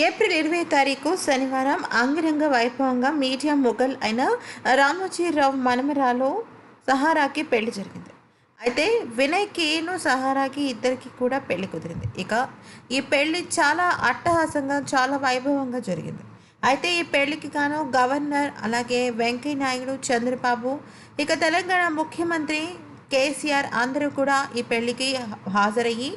April ఇరవై తారీఖు శనివారం అంగరంగ వైభవంగా మీడియా మొఘల్ అయిన రామోజీరావు మనమరాలో సహారాకి పెళ్ళి జరిగింది. అయితే వినయ్కిను సహారాకి ఇద్దరికి కూడా పెళ్ళి కుదిరింది. ఇక ఈ పెళ్ళి చాలా అట్టహాసంగా చాలా వైభవంగా జరిగింది. అయితే ఈ పెళ్ళికి గాను గవర్నర్ అలాగే వెంకయ్య నాయుడు చంద్రబాబు ఇక తెలంగాణ ముఖ్యమంత్రి కేసీఆర్ అందరూ కూడా ఈ పెళ్ళికి హాజరయ్యి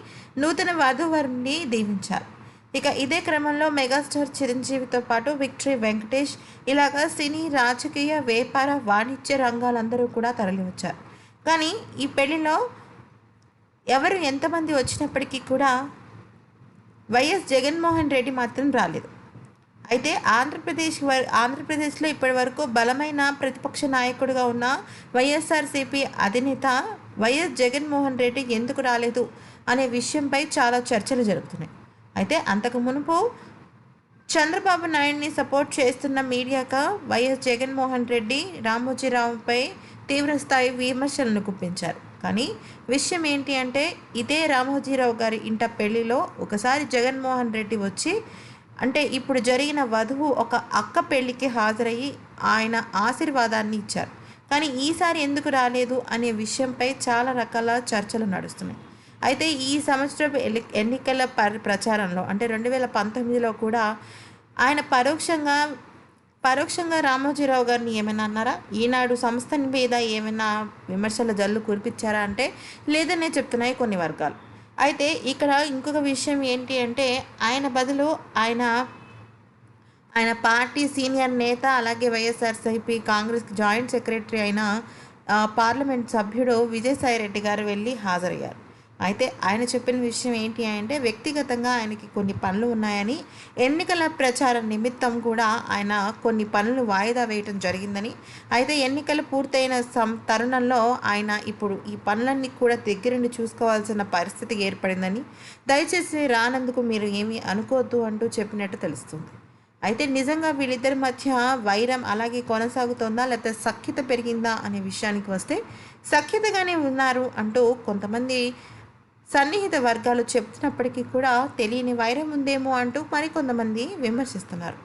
నూతన వధువరుని దీవించారు. ఇక ఇదే క్రమంలో మెగాస్టార్ చిరంజీవితో పాటు విక్టరీ వెంకటేష్ ఇలాగా సినీ రాజకీయ వ్యాపార వాణిజ్య రంగాలందరూ కూడా తరలివచ్చారు. కానీ ఈ పెళ్ళిలో ఎవరు ఎంతమంది వచ్చినప్పటికీ కూడా వైఎస్ జగన్మోహన్ రెడ్డి మాత్రం రాలేదు. అయితే ఆంధ్రప్రదేశ్ ఆంధ్రప్రదేశ్లో ఇప్పటి వరకు బలమైన ప్రతిపక్ష నాయకుడిగా ఉన్న వైఎస్ఆర్సీపీ అధినేత వైఎస్ జగన్మోహన్ రెడ్డి ఎందుకు రాలేదు అనే విషయంపై చాలా చర్చలు జరుగుతున్నాయి. అయితే అంతకు మునుపు చంద్రబాబు నాయుడిని సపోర్ట్ చేస్తున్న మీడియాగా వైఎస్ జగన్మోహన్ రెడ్డి రామోజీరావుపై తీవ్రస్థాయి విమర్శలను గుప్పించారు. కానీ విషయం ఏంటి అంటే ఇదే రామోజీరావు గారి ఇంట పెళ్ళిలో ఒకసారి జగన్మోహన్ రెడ్డి వచ్చి అంటే ఇప్పుడు జరిగిన వధువు ఒక అక్క పెళ్ళికి హాజరయ్యి ఆయన ఆశీర్వాదాన్ని ఇచ్చారు. కానీ ఈసారి ఎందుకు రాలేదు అనే విషయంపై చాలా రకాల చర్చలు నడుస్తున్నాయి. అయితే ఈ సంవత్సరపు ఎన్ని ఎన్నికల పర్ ప్రచారంలో అంటే రెండు వేల పంతొమ్మిదిలో కూడా ఆయన పరోక్షంగా పరోక్షంగా రామోజీరావు గారిని ఏమైనా అన్నారా? ఈనాడు సంస్థ మీద ఏమైనా విమర్శల జల్లు కురిపించారా అంటే లేదనే చెప్తున్నాయి కొన్ని వర్గాలు. అయితే ఇక్కడ ఇంకొక విషయం ఏంటి అంటే ఆయన బదులు ఆయన ఆయన పార్టీ సీనియర్ నేత అలాగే వైఎస్ఆర్సీపీ కాంగ్రెస్ జాయింట్ సెక్రటరీ అయిన పార్లమెంట్ సభ్యుడు విజయసాయి రెడ్డి గారు వెళ్ళి హాజరయ్యారు. అయితే ఆయన చెప్పిన విషయం ఏంటి అంటే వ్యక్తిగతంగా ఆయనకి కొన్ని పనులు ఉన్నాయని ఎన్నికల ప్రచారం నిమిత్తం కూడా ఆయన కొన్ని పనులు వాయిదా వేయటం జరిగిందని అయితే ఎన్నికలు పూర్తయిన సం తరుణంలో ఆయన ఇప్పుడు ఈ పనులన్నీ కూడా దగ్గరుండి చూసుకోవాల్సిన పరిస్థితి ఏర్పడిందని దయచేసి రానందుకు మీరు ఏమీ అనుకోవద్దు అంటూ చెప్పినట్టు తెలుస్తుంది. అయితే నిజంగా వీళ్ళిద్దరి మధ్య వైరం అలాగే కొనసాగుతోందా లేకపోతే సఖ్యత పెరిగిందా అనే విషయానికి వస్తే సఖ్యతగానే ఉన్నారు అంటూ కొంతమంది సన్నిహిత వర్గాలు చెప్తున్నప్పటికీ కూడా తెలియని వైరం ఉందేమో అంటూ మరికొంతమంది విమర్శిస్తున్నారు.